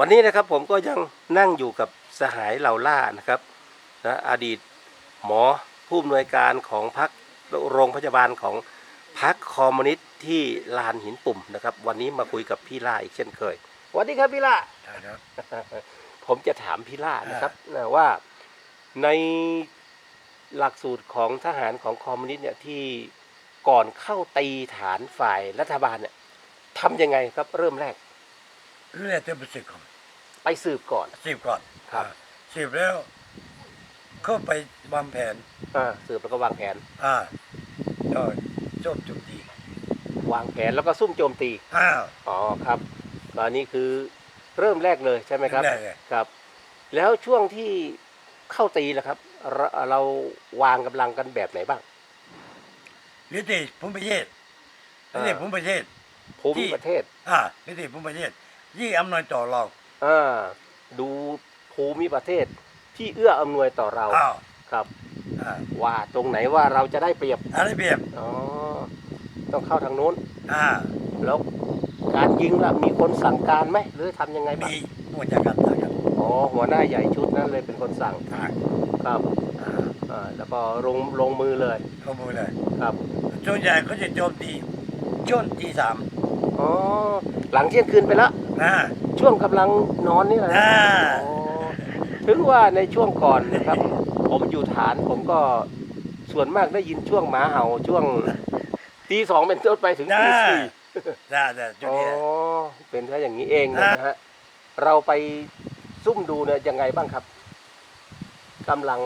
วันนี้นะครับผมก็ยังนั่งอยู่กับสหายเหล่าล่านะครับนะอดีตหมอผู้อำนวยการของพักโรงพยาบาลของพักคอมมิวนิสต์ที่ลานหินปุ่มนะครับ วันนี้มาคุยกับพี่ล่าอีกเช่นเคยสวัสดีครับพี่ล่าครับผมจะถามพี่ล่านะครับนะว่าในหลักสูตรของทหารของคอมมิวนิสต์เนี่ยที่ก่อนเข้าตีฐานฝ่ายรัฐบาลเนี่ยทำยังไงครับเริ่มแรก เรื่องจะไปสืบก่อนไปสืบก่อน สืบก่อนครับ อ่าสืบแล้วก็ไปวางแผน อ่าสืบแล้วก็วางแผน อ่าก็โจมจุดดีวางแผนแล้วก็ซุ่มโจมตี อ้าว อ๋อครับตอนนี้คือเริ่มแรกเลยใช่ไหมครับได้เลย ครับ แล้วช่วงที่เข้าตีล่ะครับเราเราวางกำลังกันแบบไหนบ้าง นิติภูมิประเทศนิติภูมิประเทศ ภูมิที่ประเทศ อ่านิติภูมิประเทศ ยี่อำนวยต่อเราอ่าดูภูมิประเทศที่เอื้ออำนวยต่อเราอ้าวครับ อ่าว่าตรงไหนว่าเราจะได้เปรียบอะไรเปรียบอ๋อต้องเข้าทางโน้น อ่าแล้วการยิงล่ะมีคนสั่งการไหมหรือทำยังไงบ้างมีหมวดจากการทางกันอ๋อหัวหน้าใหญ่ชุดนั้นเลยเป็นคนสั่งทางครับอ่าอ่าแล้วก็ลงลงมือเลยลงมือเลยครับส่วนใหญ่เขาจะโจมตีช่วงตีสามอ๋อหลังเที่ยงคืนไปแล้ว อ่า ช่วงกำลังนอนนี่แหละนะอ่า อ๋อถึงว่าในช่วงก่อนนะครับ ผมอยู่ฐานผมก็ส่วนมากได้ยินช่วงหมาเห่าช่วงตีสองเป็นต้นไปถึงได้ตีสี่ ได้ได้จุดอ๋อ นี้ เป็นแค่อย่างนี้เองนะฮะ เราไปซุ่มดูเนี่ยยังไงบ้างครับกำลัง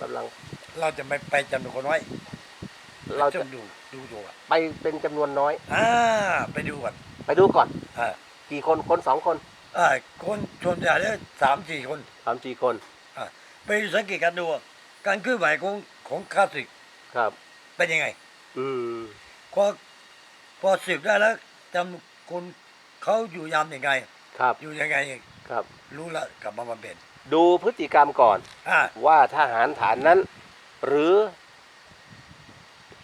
กำลังเราจะไม่ไปจำนวนคนไว้เราจะจะดูดูตัวไปเป็นจำนวนน้อย อ่า ไปดูก่อนไปดูก่อน อ่า กี่คนคนสองคนอ่าคนชนใหญ่เนี่ยสามสี่คนสามสี่คนไปสังเกตการดูว่าการเคลื่อนไหวของของข้าศึกครับ เป็นยังไง อืมพอพอสืบได้แล้วจำคนเขาอยู่ยามยังไง ครับ อยู่ยังไงครับ รู้ละกลับมาบำเพ็ญดูพฤติกรรมก่อน อ่าว่าทหารฐานนั้น หรือ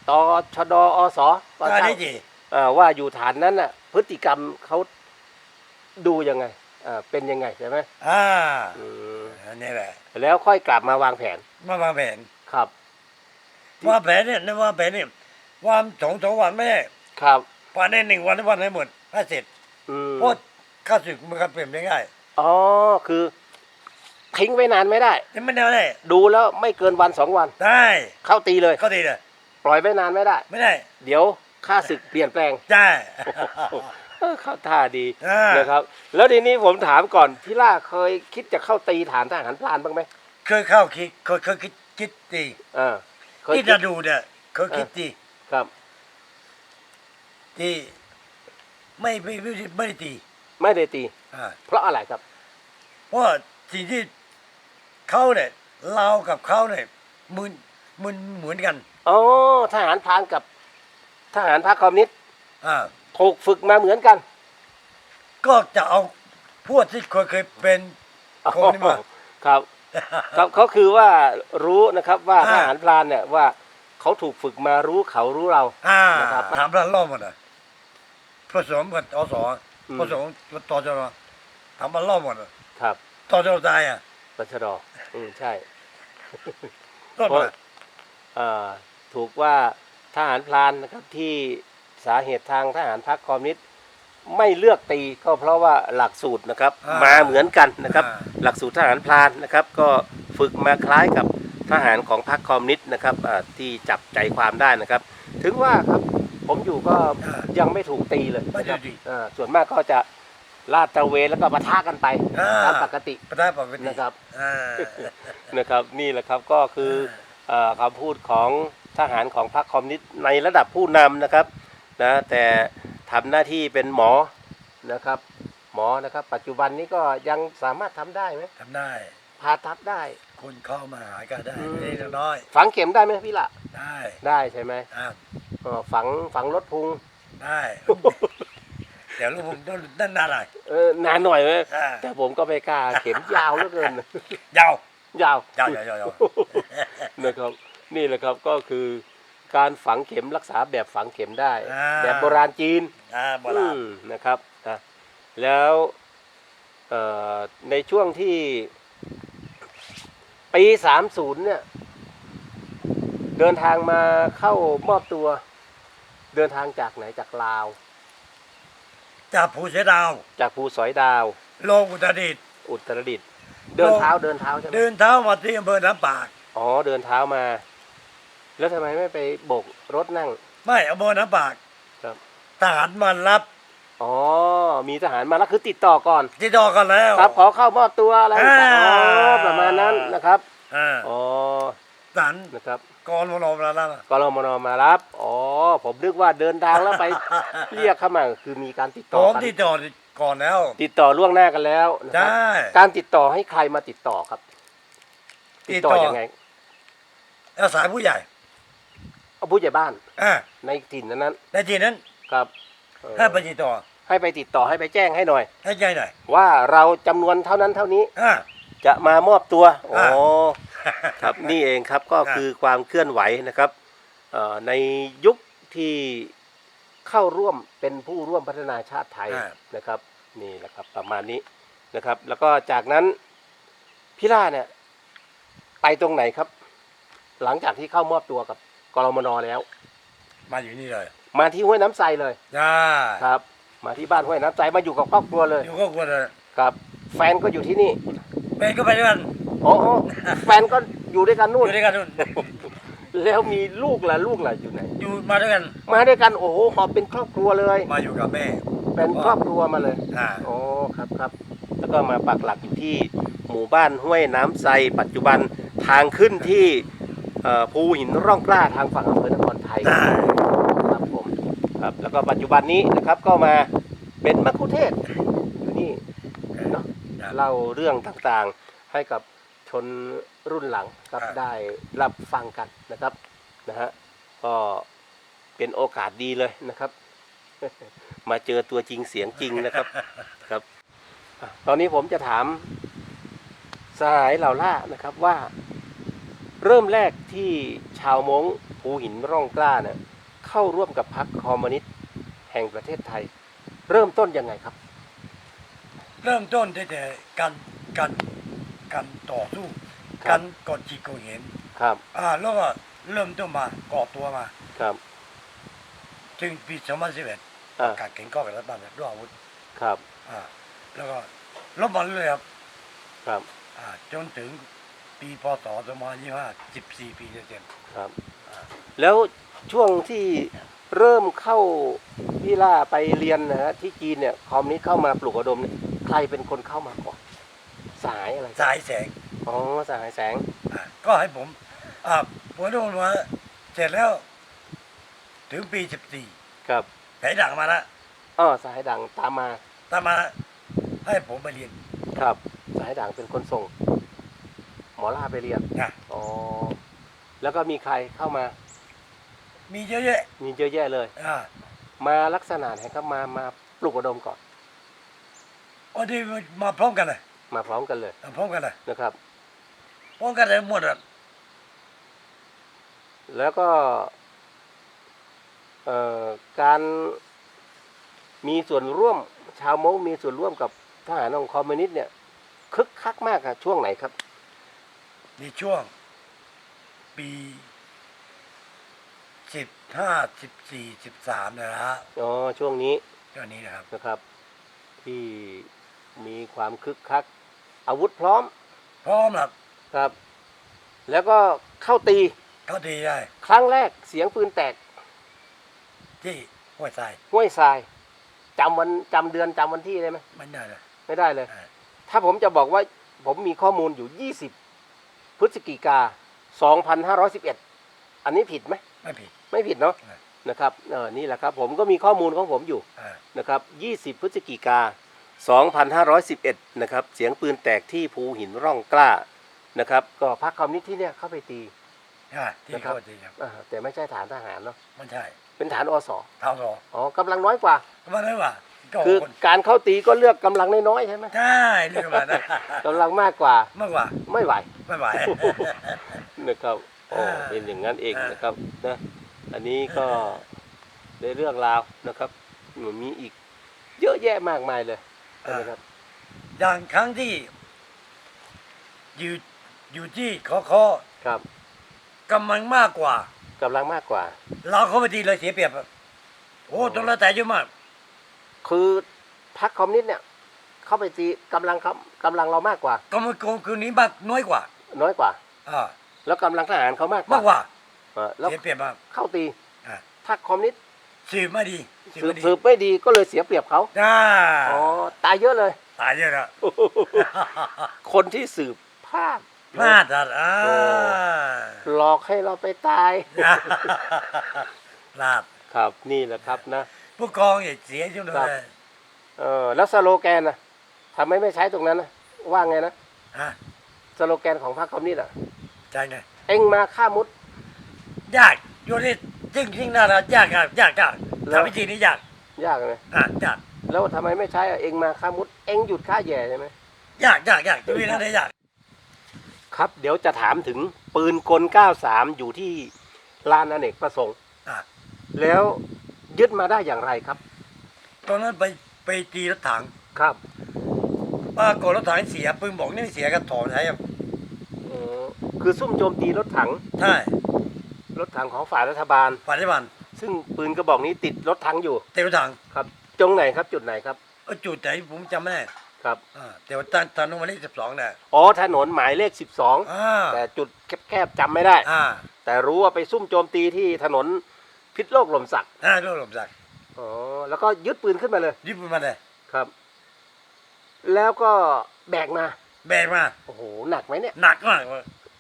ตชดอสก็ได้ช่างได้จี เอ่อว่าอยู่ฐานนั้นน่ะ พฤติกรรมเขา ดูยังไงอ่าเป็นยังไงใช่ไหมอ่าอืมอันนี้แหละแล้วค่อยกลับมาวางแผนมาวางแผนครับ วางแผนเนี่ยนะวางแผนเนี่ยวางสองสองวันไม่ได้ครับ ภายในหนึ่งวันทั้งวันให้หมดให้เสร็จอืมเพราะข้าศึกมันก็เปลี่ยนได้ง่ายอ๋อคือ ทิ้งไว้นานไม่ได้ นี่ไม่ได้ไม่ได้ดูแล้วไม่เกินวันสองวัน ได้เข้าตีเลยเข้าตีเลยปล่อยไว้นานไม่ได้ ไม่ได้ เดี๋ยว ค่าศึกเปลี่ยนแปลงได้เออเข้าท่าดีอ่านะครับ แล้วทีนี้ผมถามก่อนพี่ล่าเคยคิดจะเข้าตีฐานทหารพลานบ้างไหมเคยเข้าคิดเคยเคยคิดคิดตีอ่าเคยที่คิจะดดูเนี่ยเคยคิดตีครับตีไม่ไม่ไม่ไม่ได้ตีไม่ได้ตีอ่าเพราะอะไรครับเพราะว่าสิ่งที่เขาเนี่ยเรากับเขาเนี่ยมึนมึนเหมือนกันอ๋อทหารพรานกับ ทหารพรรคคอมมิวนิสต์อ่าถูกฝึกมาเหมือนกัน ก็จะเอาพวกที่เคยเคยเป็นคนนี่มา ครับ ครับเขาคือว่ารู้นะครับว่าอ่าทหารพรานเนี่ยว่าเขาถูกฝึกมารู้เขารู้เรา อ่านะครับถามร้านล่อหมดอะผสมกับอสออืม ผสมกับตจรถามร้านล่อหมดอะครับตจรตายอะตชดอืมใช่ รอดเพมาราะอ่าถูกว่า ทหารพรานนะครับที่สาเหตุทางทหารพรรคคอมมิวนิสต์ไม่เลือกตีก็เพราะว่าหลักสูตรนะครับมาเหมือนกันนะครับหลักสูตรทหารพรานนะครับ ก็ฝึกมาคล้ายกับทหารของพรรคคอมมิวนิสต์นะครับอ่าที่จับใจความได้นะครับ ถึงว่าครับผมอยู่ก็ยังไม่ถูกตีเลยไม่นะคได้รับดี อ่าส่วนมากก็จะลาดตระเวนแล้วก็ปะทะกันไปอ่า ตามปกติประธานปกตินะครับ อ่า นะครับนี่แหละครับก็คือเอ่อคำพูดของ ทหารของพรรคคอมมิวนิสต์ในระดับผู้นำนะครับนะแต่ทำหน้าที่เป็นหมอนะครับ หมอนะครับ ปัจจุบันนี้ก็ยังสามารถทำได้ไหมทำได้ผ่าตัดได้ คนเข้ามาหากันได้อืมเล็กน้อยฝังเข็มได้ไหมพี่ละได้ได้ใช่ไหมอ่าเอ่อฝังฝังรถพุง ได้ เดี๋ยวลูกผมต้องด้านหน้าหน่อยเออนานหน่อยไหมอ่าแต่ผมก็ไม่กล้าเข็มยาวเหลือเกิน ยาวยาวยาวยาวยาวยาวนะครับ นี่แหละครับก็คือการฝังเข็มรักษาแบบฝังเข็มได้ อ่า แบบโบราณจีนอ่าโบราณอืมนะครับนะแล้วเอ่อในช่วงที่ปีสามศูนย์เนี่ยเดินทางมาเข้ามอบตัว เดินทางจากไหนจากลาว จากภูเสยดาวจากภูสอยดาว ลงอุตรดิตถ์ อุตรดิตถ์เดินเท้าเดินเท้าใช่ไหมเดินเท้ามาที่อำเภอน้ำปาก อ๋อเดินเท้ามา แล้วทำไมไม่ไปโบกรถนั่ง ไม่อำเภอน้ำปากครับ ทหารมารับอ๋อ มีทหารมาแล้วคือติดต่อก่อน ที่ดอกันแล้ว ครับขอเข้ามอบตัวอะไรต่างๆอ๋อ่าอประมาณนั้นนะครับ อ่าอ๋อ ทหารนะครับกองมนมาแล้วนะกรมนมารับ อ๋อ ผมนึกว่าเดินทางแล้วไป เรียกเข้ามาคือมีการติดผต่อมกันที่จอดก่อนแล้ว ติดต่อล่วงหน้ากันแล้วนะคได้รับการติดต่อให้ใครมาติดต่อครับ ติดต่อยังไง อาสายผู้ใหญ่เอา ผู้ใหญ่บ้านอ่าในถิ่นนั้นในทีนั้นๆครับเออให้ไปติดต่อให้ไปติดต่อให้ไปแจ้งให้หน่อย ให้ใจหน่อยว่าเราจำนวนเท่านั้นเท่านี้อ่า จะมามอบตัวอ๋ออ่า ครับนี่เองครับก็อ่าคือความเคลื่อนไหวนะครับเอ่อในยุคที่เข้าร่วมเป็นผู้ร่วมพัฒนาชาติไทยนะครับนี่แหละครับประมาณนี้นะครับ แล้วก็จากนั้นพี่ล่าเนี่ยไปตรงไหนครับ หลังจากที่เข้ามอบตัวกับ กรมนแล้ว มาอยู่นี่เลยมาที่ห้วยน้ำไซเลยได้ครับ มาที่บ้านห้วยน้ำไซมาอยู่กับครอบครัวเลยอยู่ก็ควรเลยครับ แฟนก็อยู่ที่นี่เป็นก็ไปด้วยกันโอ้โหแฟนก็อยู่ด้วยกันอนู่นยู่ด้วยกันนู่นแล้วมีลูกล่ะลูกล่ะอยู่ไหน อยู่มาด้วยกัน มาด้วยกันโอ้โหหอบเป็นครอบครัวเลย มาอยู่กับแม่เป็นครอบครัวมาเลยอ่าโอ้ครับครับ แล้วก็มาปักหลักอยู่ที่หมู่บ้านห้วยน้ำไซปัจจุบันทางขึ้นที่เอ่อ ภูหินร่องกล้าทางฝั่งอำเภอนครไทยได้ครับผมครับแล้วก็ปัจจุบันนี้นะครับก็มาเป็นมัคคุเทศก์อยู่นี่เนาะครับเล่าเรื่องต่างๆให้กับชนรุ่นหลังครับครับได้รับฟังกันนะครับนะฮะก็เป็นโอกาสดีเลยนะครับ มาเจอตัวจริงเสียงจริงนะครับครับอะตอนนี้ผมจะถามสหายเหล่าล่านะครับว่า เริ่มแรกที่ชาวมง้งภูหินร่องกล้าเนี่ยเข้าร่วมกับพรรคคอมมิวนิสต์แห่งประเทศไทย เริ่มต้นยังไงครับ เริ่มต้นตั้งแต่การการการต่อสู้ครับ การกดจีกดเห็นครับอ่าแล้วก็เริ่มต้นมาก่อตัวมาครับถึงปี2011อ่าการเก่งก็กับรัฐบาลด้วยอาวุธครับอ่าแล้วก็ลบมาเรื่อยๆครับครับ อ่าจนถึง ปีพศ2525 14ปีเต็มครับ แล้วช่วงที่เริ่มเข้าพี่ล่าไปเรียนนะฮะที่จีนเนี่ยคอมนี้เข้ามาปลูกระดมเนี่ยใครเป็นคนเข้ามาก่อนสายอะไรๆสายแสงอ๋อสายแสงอ่าก็ให้ผมอ่าผมโดนมาเสร็จแล้ว ถึงปี14ครับสายดังมาแล้วอ๋อสายดังตามมาตามมาให้ผมไปเรียนครับ สายดังเป็นคนส่ง หมอล่าไปเรียนนะ อ๋อแล้วก็มีใครเข้ามา มีเยอะแยะมีเยอะแยะเลย อ่ามาลักษณะไหนครับมามาปลูกระดมก่อนอันนี้มาพร้อมกันเลยมาพร้อมกันเลยมาพร้อมกันเลยนะครับ พร้อมกันเลยหมดอะแล้วก็เอ่อการมีส่วนร่วมชาวมงมีส่วนร่วมกับทหารของคอมมิวนิสต์เนี่ยคึกคักมากอะช่วงไหนครับ ในช่วง ปีสิบห้าสิบสี่สิบสามนะฮะอ๋อช่วงนี้ช่วงนี้นะครับนะครับ ที่มีความคึกคัก อาวุธพร้อม พร้อมหลับครับ แล้วก็เข้าตี เขาดีได้ ครั้งแรกเสียงปืนแตกที่ห้วยทรายห้วยทรายจำวันจำเดือนจำวันที่ได้ไหมมันได้เลยไม่ได้เลยอ่าถ้าผมจะบอกว่าผมมีข้อมูลอยู่20 พฤศจิกา 2511 อันนี้ผิดไหมไม่ผิด ไม่ผิดเนาะอ่านะครับเออนี่แหละครับผมก็มีข้อมูลของผมอยู่อ่านะครับ 20 พฤศจิกา 2511 นะครับ เสียงปืนแตกที่ภูหินร่องกล้านะครับ ก็พรรคคอมมิวนิสต์ที่เนี่ยเข้าไปตีอ่าที่นะครับเขาดีครับอ่าแต่ไม่ใช่ฐานทหารเนาะมันใช่ เป็นฐานอสเท้าสออ๋อกำลังน้อยกว่ามันเลยว่าก็ คือคนการเข้าตีก็เลือกกำลังน้อยๆใช่ไหมใช่เรื่องมันนะกำลังมากกว่ามากกว่าไม่ไหวไม่ไหวนะครับโอ้อ่าเป็นอย่างนั้นเองอ่านนะครับนะอันนี้ก็ได้เรื่องราวนะครับมันมีอีก เยอะแยะมากมายเลยใช่ไหมครับอย่างครั้งที่ อยู่อยู่ที่คอคอครับกำลังมากกว่า กำลังมากกว่า เราเข้าไปทีเลยเสียเปรียบอะโอ้ตรงละแต่เยอะมาก คือพรรคคอมมิวนิสต์เนี่ย เข้าไปตีกำลังเขากำลังเรามากกว่า ก็มันโกงคืนนี้มากน้อยกว่าน้อยกว่า อ่าแล้วกำลังทหารเขามากกมากกว่าว่าเออแล้วเสียเปรียบมาก เข้าตีอ่า พรรคคอมมิวนิสต์สืบไม่ดีสืบไม่ดีสืบไม่ดีก็เลยเสียเปรียบเขาอ่าอ๋อตายเยอะเลย ตายเยอะแล้ว คนที่สืบพลาด พลาดอะอ่าโอ้ หลอกให้เราไปตาย พลาด ครับนี่แหละครับนะ ผู้กองอย่าเสียช่วงนั้นครับเลยเออแล้วสโลแกนนะทำไมไม่ใช้ตรงนั้นนะว่าไงนะฮะสโลแกนของพรรคคอมมิวนิสต์อะใช่ไงเอ็งมาฆ่ามุด ยากโยนนี่จริงจริงๆนะนะยากยากยากยากแล้ว ทำวิธีนี้ยากยากเลยอะยากแล้วทำไมไม่ใช้อะเอ็งมาฆ่ามุด เอ็งหยุดฆ่าแย่ใช่ไหม ยากยากยากวิธีนั้นเลยยากครับเดี๋ยวจะถามถึงปืนกล 93 อยู่ที่ลานอเนกประสงค์ อะแล้ว ยึดมาได้อย่างไรครับ ตอนนั้นไปไปตีรถถังครับปรากฏรถถังเสียปืนบอกนี่ไม่เสียก็ถอนใช้ครับอ๋อคือซุ่มโจมตีรถถัง ใช่รถถังของฝ่ายรัฐบาลปัจจุบันซึ่งปืนกระบอกนี้ติดรถถังอยู่เตะรถถังครับจงไหนครับจุดไหนครับเออจุดไหนผมจำไม่ได้ครับอ่าแต่ว่าตันตันนวันที่สิบสองเนี่ยอ๋อถนนหมายเลข 12 อ่าแต่จุดแคบๆจำไม่ได้ อ่า แต่รู้ว่าไปซุ่มโจมตีที่ถนน พิษโลกหล่มสักอ่าโดนหลบสักอ๋อแล้วก็ยึดปืนขึ้นมาเลยยิบมันมาเลยครับ แล้วก็แบกมาแบกมาโอ้โหหนักไหมเนี่ย หนักมาก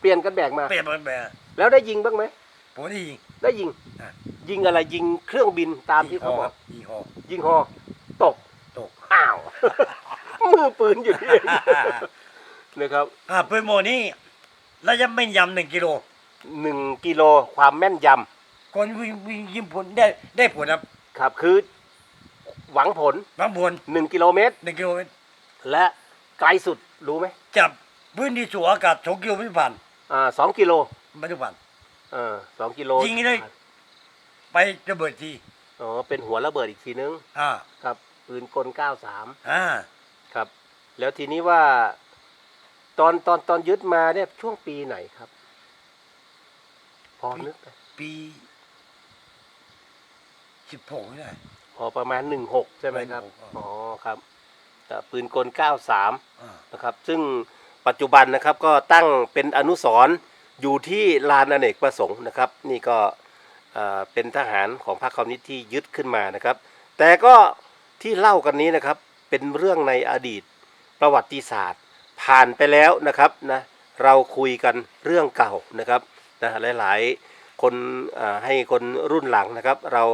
เปลี่ยนกันแบกมา เปลี่ยนมาแบกแล้วได้ยิงบ้างไหมผมได้ยิง ได้ยิง อะ ยิงอะไรยิงเครื่องบินตามที่เขาบอกยิงคอยิงฮอตกตก อ้าว มือปืนอยู่นี่เอง นะครับอ่าปืนโมนี่ระยะไม่นยำหนึ่งกิโล หนึ่งกิโลความแม่นย คนวิ่งวิ่งยิงผลได้ได้ผลครับำครับคือหวังผล บางผลหนึ่งกิโลเมตร หนึ่งกิโลเมตรและไกลสุดรู้ไหมจับพื้นที่สูงอากาศสองกิโลไม่ผ่านอ่าสองกิโลไม่ต้องผ่าน เออสองกิโลยิงเลย ไประเบิดทีอ๋อเป็นหัวระเบิดอีกทีนึงอ่าครับปืนกล 93 อ่าครับ แล้วทีนี้ว่าตอนตอนตอนยึดมาเนี่ยช่วงปีไหนครับ พอนึกไหมปี สิบหกนี่ได้พอประมาณ 16 ใช่ไหมครับ 16 อ๋อครับแต่ปืนกล 93 อ่านะครับ ซึ่งปัจจุบันนะครับก็ตั้งเป็นอนุสรณ์อยู่ที่ลานอเนกประสงค์นะครับ นี่ก็เอ่อเป็นทหารของพรรคคอมมิวนิสต์ที่ยึดขึ้นมานะครับ แต่ก็ที่เล่ากันนี้นะครับเป็นเรื่องในอดีตประวัติศาสตร์ ผ่านไปแล้วนะครับนะเราคุยกันเรื่องเก่านะครับนะหลายๆ คนเอ่อให้คนรุ่นหลังนะครับ เรา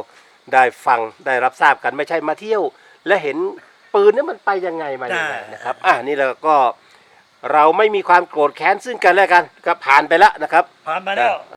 ได้ฟังได้รับทราบกันไม่ใช่มาเที่ยว และเห็นปืนนี่มันไปยังไงมายังไงนะครับอะนี่เราก็เราไม่มีความโกรธแค้นซึ่งกันและกันก็ผ่านไปแล้วนะครับ ผ่านมาแล้วอ